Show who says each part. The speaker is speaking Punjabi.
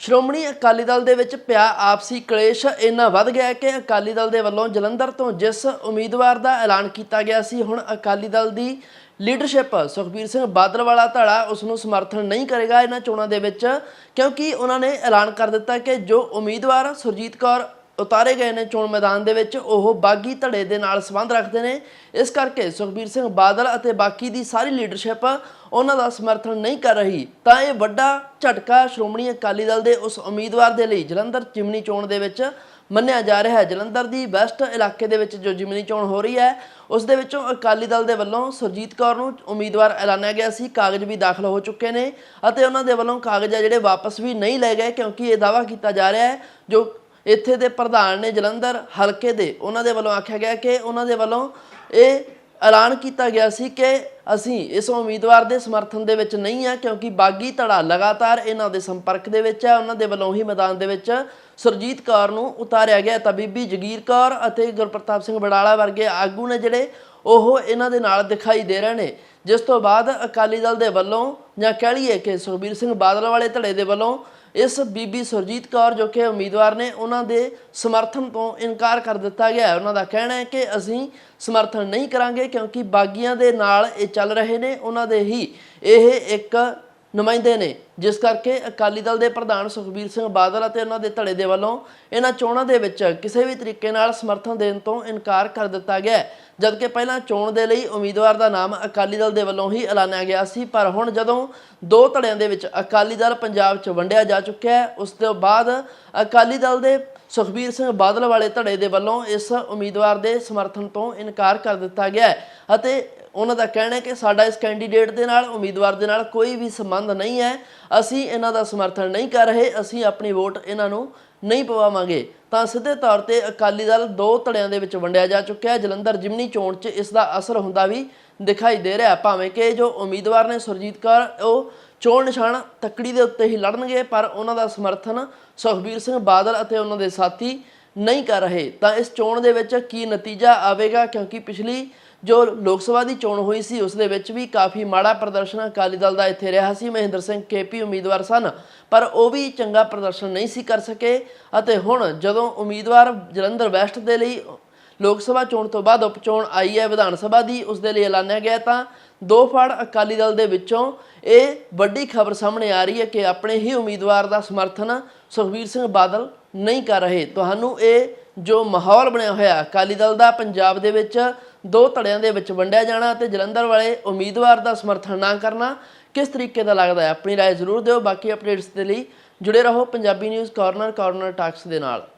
Speaker 1: ਸ਼੍ਰੋਮਣੀ ਅਕਾਲੀ ਦਲ ਦੇ ਵਿੱਚ ਪਿਆ ਆਪਸੀ ਕਲੇਸ਼ ਇੰਨਾ ਵੱਧ ਗਿਆ ਕਿ ਅਕਾਲੀ ਦਲ ਦੇ ਵੱਲੋਂ ਜਲੰਧਰ ਤੋਂ ਜਿਸ ਉਮੀਦਵਾਰ ਦਾ ਐਲਾਨ ਕੀਤਾ ਗਿਆ ਸੀ, ਹੁਣ ਅਕਾਲੀ ਦਲ ਦੀ ਲੀਡਰਸ਼ਿਪ ਸੁਖਬੀਰ ਸਿੰਘ ਬਾਦਲ ਵਾਲਾ ਧੜਾ ਉਸ ਨੂੰ ਸਮਰਥਨ ਨਹੀਂ ਕਰੇਗਾ ਇਹਨਾਂ ਚੋਣਾਂ ਦੇ ਵਿੱਚ, ਕਿਉਂਕਿ ਉਹਨਾਂ ਨੇ ਐਲਾਨ ਕਰ ਦਿੱਤਾ ਕਿ ਜੋ ਉਮੀਦਵਾਰ ਸੁਰਜੀਤ ਕੌਰ ਉਤਾਰੇ ਗਏ ਨੇ ਚੋਣ ਮੈਦਾਨ ਦੇ ਵਿੱਚ, ਉਹ ਬਾਗੀ ਧੜੇ ਦੇ ਨਾਲ ਸੰਬੰਧ ਰੱਖਦੇ ਨੇ। ਇਸ ਕਰਕੇ ਸੁਖਬੀਰ ਸਿੰਘ ਬਾਦਲ ਅਤੇ ਬਾਕੀ ਦੀ ਸਾਰੀ ਲੀਡਰਸ਼ਿਪ ਉਹਨਾਂ ਦਾ ਸਮਰਥਨ ਨਹੀਂ ਕਰ ਰਹੀ। ਤਾਂ ਇਹ ਵੱਡਾ ਝਟਕਾ ਸ਼੍ਰੋਮਣੀ ਅਕਾਲੀ ਦਲ ਦੇ ਉਸ ਉਮੀਦਵਾਰ ਦੇ ਲਈ ਜਲੰਧਰ ਚਿਮਨੀ ਚੋਣ ਦੇ ਵਿੱਚ ਮੰਨਿਆ ਜਾ ਰਿਹਾ ਹੈ। ਜਲੰਧਰ ਦੀ ਵੈਸਟ ਇਲਾਕੇ ਦੇ ਵਿੱਚ ਜੋ ਜਿਮਨੀ ਚੋਣ ਹੋ ਰਹੀ ਹੈ, ਉਸ ਦੇ ਵਿੱਚੋਂ ਅਕਾਲੀ ਦਲ ਦੇ ਵੱਲੋਂ ਸੁਰਜੀਤ ਕੌਰ ਨੂੰ ਉਮੀਦਵਾਰ ਐਲਾਨਿਆ ਗਿਆ ਸੀ। ਕਾਗਜ਼ ਵੀ ਦਾਖਲ ਹੋ ਚੁੱਕੇ ਨੇ ਅਤੇ ਉਹਨਾਂ ਦੇ ਵੱਲੋਂ ਕਾਗਜ਼ ਆ ਜਿਹੜੇ ਵਾਪਸ ਵੀ ਨਹੀਂ ਲਏ ਗਏ ਕਿਉਂਕਿ ਇਹ ਦਾਵਾ ਕੀਤਾ ਜਾ ਰਿਹਾ ਹੈ ਜੋ ਇੱਥੇ ਦੇ ਪ੍ਰਧਾਨ ਨੇ ਜਲੰਧਰ ਹਲਕੇ ਦੇ ਉਹਨਾਂ ਦੇ ਵੱਲੋਂ ਆਖਿਆ ਗਿਆ ਕਿ ਉਹਨਾਂ ਦੇ ਵੱਲੋਂ ਇਹ ਐਲਾਨ ਕੀਤਾ ਗਿਆ ਸੀ ਕਿ ਅਸੀਂ ਇਸ ਉਮੀਦਵਾਰ ਦੇ ਸਮਰਥਨ ਦੇ ਵਿੱਚ ਨਹੀਂ ਆ ਕਿਉਂਕਿ ਬਾਗੀ ਧੜਾ ਲਗਾਤਾਰ ਇਹਨਾਂ ਦੇ ਸੰਪਰਕ ਦੇ ਵਿੱਚ ਹੈ। ਉਹਨਾਂ ਦੇ ਵੱਲੋਂ ਹੀ ਮੈਦਾਨ ਦੇ ਵਿੱਚ ਸੁਰਜੀਤ ਕੌਰ ਨੂੰ ਉਤਾਰਿਆ ਗਿਆ ਤਾਂ ਬੀਬੀ ਜਗੀਰ ਕੌਰ ਅਤੇ ਗੁਰਪ੍ਰਤਾਪ ਸਿੰਘ ਬੜਾਲਾ ਵਰਗੇ ਆਗੂ ਨੇ ਜਿਹੜੇ ਉਹ ਇਹਨਾਂ ਦੇ ਨਾਲ ਦਿਖਾਈ ਦੇ ਰਹੇ ਨੇ। ਜਿਸ ਤੋਂ ਬਾਅਦ ਅਕਾਲੀ ਦਲ ਦੇ ਵੱਲੋਂ ਜਾਂ ਕਹਿ ਲਈਏ ਕਿ ਸੁਖਬੀਰ ਸਿੰਘ ਬਾਦਲ ਵਾਲੇ ਧੜੇ ਦੇ ਵੱਲੋਂ ਇਸ ਬੀਬੀ ਸੁਰਜੀਤ ਕੌਰ ਜੋ ਕਿ ਉਮੀਦਵਾਰ ਨੇ, ਉਹਨਾਂ ਦੇ ਸਮਰਥਨ ਤੋਂ ਇਨਕਾਰ ਕਰ ਦਿੱਤਾ ਗਿਆ ਹੈ। ਉਹਨਾਂ ਦਾ ਕਹਿਣਾ ਹੈ ਕਿ ਅਸੀਂ ਸਮਰਥਨ ਨਹੀਂ ਕਰਾਂਗੇ ਕਿਉਂਕਿ ਬਾਗੀਆਂ ਦੇ ਨਾਲ ਇਹ ਚੱਲ ਰਹੇ ਨੇ। ਉਹਨਾਂ ਦੇ ਹੀ ਇਹ ਇੱਕ ਨੁਮਾਇੰਦੇ ਨੇ, ਜਿਸ ਕਰਕੇ ਅਕਾਲੀ ਦਲ ਦੇ ਪ੍ਰਧਾਨ ਸੁਖਬੀਰ ਸਿੰਘ ਬਾਦਲ ਅਤੇ ਉਹਨਾਂ ਦੇ ਧੜੇ ਦੇ ਵੱਲੋਂ ਇਹਨਾਂ ਚੋਣਾਂ ਦੇ ਵਿੱਚ ਕਿਸੇ ਵੀ ਤਰੀਕੇ ਨਾਲ ਸਮਰਥਨ ਦੇਣ ਤੋਂ ਇਨਕਾਰ ਕਰ ਦਿੱਤਾ ਗਿਆ ਜਦਕਿ ਪਹਿਲਾਂ ਚੋਣ ਦੇ ਲਈ ਉਮੀਦਵਾਰ ਦਾ ਨਾਮ ਅਕਾਲੀ ਦਲ ਦੇ ਵੱਲੋਂ ਹੀ ਐਲਾਨਿਆ ਗਿਆ ਸੀ, ਪਰ ਹੁਣ ਜਦੋਂ ਦੋ ਧੜਿਆਂ ਦੇ ਵਿੱਚ ਅਕਾਲੀ ਦਲ ਪੰਜਾਬ 'ਚ ਵੰਡਿਆ ਜਾ ਚੁੱਕਿਆ ਹੈ, ਉਸ ਤੋਂ ਬਾਅਦ ਅਕਾਲੀ ਦਲ ਦੇ ਸੁਖਬੀਰ ਸਿੰਘ ਬਾਦਲ ਵਾਲੇ ਧੜੇ ਦੇ ਵੱਲੋਂ ਇਸ ਉਮੀਦਵਾਰ ਦੇ ਸਮਰਥਨ ਤੋਂ ਇਨਕਾਰ ਕਰ ਦਿੱਤਾ ਗਿਆ ਅਤੇ ਉਹਨਾਂ ਦਾ ਕਹਿਣਾ ਹੈ ਕਿ ਸਾਡਾ ਇਸ ਕੈਂਡੀਡੇਟ ਦੇ ਨਾਲ, ਉਮੀਦਵਾਰ ਦੇ ਨਾਲ ਕੋਈ ਵੀ ਸੰਬੰਧ ਨਹੀਂ ਹੈ। ਅਸੀਂ ਇਹਨਾਂ ਦਾ ਸਮਰਥਨ ਨਹੀਂ ਕਰ ਰਹੇ, ਅਸੀਂ ਆਪਣੀ ਵੋਟ ਇਹਨਾਂ ਨੂੰ ਨਹੀਂ ਪਵਾਵਾਂਗੇ। ਤਾਂ ਸਿੱਧੇ ਤੌਰ ਤੇ ਅਕਾਲੀ ਦਲ ਦੋ ਧੜਿਆਂ ਦੇ ਵਿੱਚ ਵੰਡਿਆ ਜਾ ਚੁੱਕਿਆ ਹੈ। ਜਲੰਧਰ ਜਿਮਨੀ ਚੋਣ 'ਚ ਇਸ ਦਾ ਅਸਰ ਹੁੰਦਾ ਵੀ ਦਿਖਾਈ ਦੇ ਰਿਹਾ ਭਾਵੇਂ ਕਿ ਜੋ ਉਮੀਦਵਾਰ ਨੇ ਸੁਰਜੀਤ ਕੌਰ, ਉਹ ਚੋਣ ਨਿਸ਼ਾਨ ਤੱਕੜੀ ਦੇ ਉੱਤੇ ਹੀ ਲੜਨਗੇ, ਪਰ ਉਹਨਾਂ ਦਾ ਸਮਰਥਨ ਸੁਖਬੀਰ ਸਿੰਘ ਬਾਦਲ ਅਤੇ ਉਹਨਾਂ ਦੇ ਸਾਥੀ ਨਹੀਂ ਕਰ ਰਹੇ। ਤਾਂ ਇਸ ਚੋਣ ਦੇ ਵਿੱਚ ਕੀ ਨਤੀਜਾ ਆਵੇਗਾ? ਕਿਉਂਕਿ ਪਿਛਲੀ ਜੋ ਲੋਕ ਸਭਾ ਦੀ ਚੋਣ ਹੋਈ ਸੀ, ਉਸ ਦੇ ਵਿੱਚ ਵੀ ਕਾਫੀ ਮਾੜਾ ਪ੍ਰਦਰਸ਼ਨ ਅਕਾਲੀ ਦਲ ਦਾ ਇੱਥੇ ਰਿਹਾ ਸੀ, ਮਹਿੰਦਰ ਸਿੰਘ ਕੇਪੀ ਉਮੀਦਵਾਰ ਸਨ, ਪਰ ਉਹ ਵੀ ਚੰਗਾ ਪ੍ਰਦਰਸ਼ਨ ਨਹੀਂ ਸੀ ਕਰ ਸਕੇ। ਅਤੇ ਹੁਣ ਜਦੋਂ ਉਮੀਦਵਾਰ ਜਲੰਧਰ ਵੈਸਟ ਦੇ ਲਈ ਲੋਕ ਸਭਾ ਚੋਣ ਤੋਂ ਬਾਅਦ ਉਪਚੋਣ ਆਈ ਹੈ ਵਿਧਾਨ ਸਭਾ ਦੀ, ਉਸ ਦੇ ਲਈ ਐਲਾਨਿਆ ਗਿਆ ਤਾਂ ਦੋ ਫੜ ਅਕਾਲੀ ਦਲ ਦੇ ਵਿੱਚੋਂ ਇਹ ਵੱਡੀ ਖਬਰ ਸਾਹਮਣੇ ਆ ਰਹੀ ਹੈ ਕਿ ਆਪਣੇ ਹੀ ਉਮੀਦਵਾਰ ਦਾ ਸਮਰਥਨ ਸੁਖਬੀਰ ਸਿੰਘ ਬਾਦਲ ਨਹੀਂ ਕਰ ਰਹੇ। ਤੁਹਾਨੂੰ ਇਹ ਜੋ ਮਾਹੌਲ ਬਣਿਆ ਹੋਇਆ ਅਕਾਲੀ ਦਲ ਦਾ, ਪੰਜਾਬ ਦੇ ਵਿੱਚ ਦੋ ਧੜਿਆਂ ਦੇ ਵਿੱਚ ਵੰਡਿਆ ਜਾਣਾ ਤੇ ਜਲੰਧਰ ਵਾਲੇ ਉਮੀਦਵਾਰ ਦਾ ਸਮਰਥਨ ਨਾ ਕਰਨਾ ਕਿਸ ਤਰੀਕੇ ਦਾ ਲੱਗਦਾ ਹੈ ਆਪਣੀ رائے ਜ਼ਰੂਰ ਦਿਓ ਬਾਕੀ ਅਪਡੇਟਸ ਦੇ ਲਈ ਜੁੜੇ ਰਹੋ Punjabi news corner corner talks ਦੇ ਨਾਲ